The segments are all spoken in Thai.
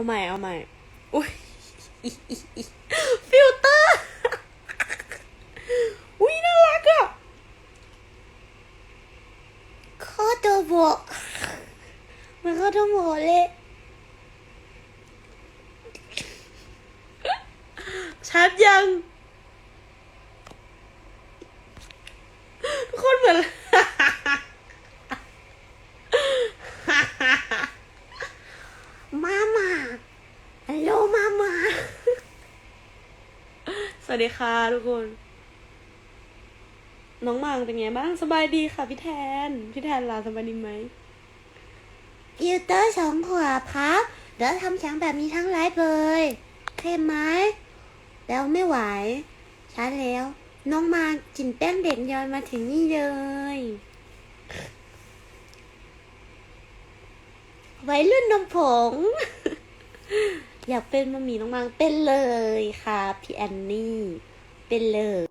เอาใหม่ เอาใหม่ อุ้ยฟิลเตอร์ อุ้ยน่ารักอะโคโตโบะมันโคโตโบะเลย ชัดยัง ทุกคนเหมือน มามาฮัลโหลมามา ส วัสดีค่ะทุกคน น้องมังเป็นไงบ้างสบายดีค่ะ พี่แทน พี่แทนลาสบายดีไหมฟิลเตอร์สองขวบครับเดี๋ยวทำเสียงแบบนี้ทั้งไลฟ์เลยเท่ไหมแล้วไม่ไหวช้าแล้ว น้องมากินแป้งเด็กย้อนมาถึงนี่เลยไว้รุ่นนมผง อยากเป็นมามีน้องมังเป็นเลยค่ะพี่แอนนี่ เป็นเลย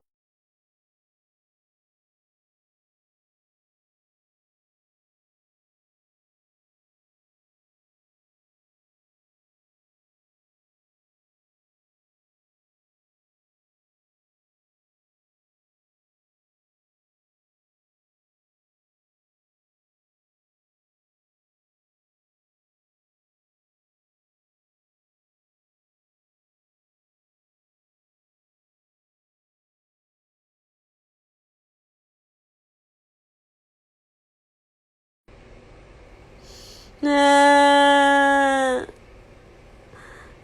嗯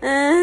嗯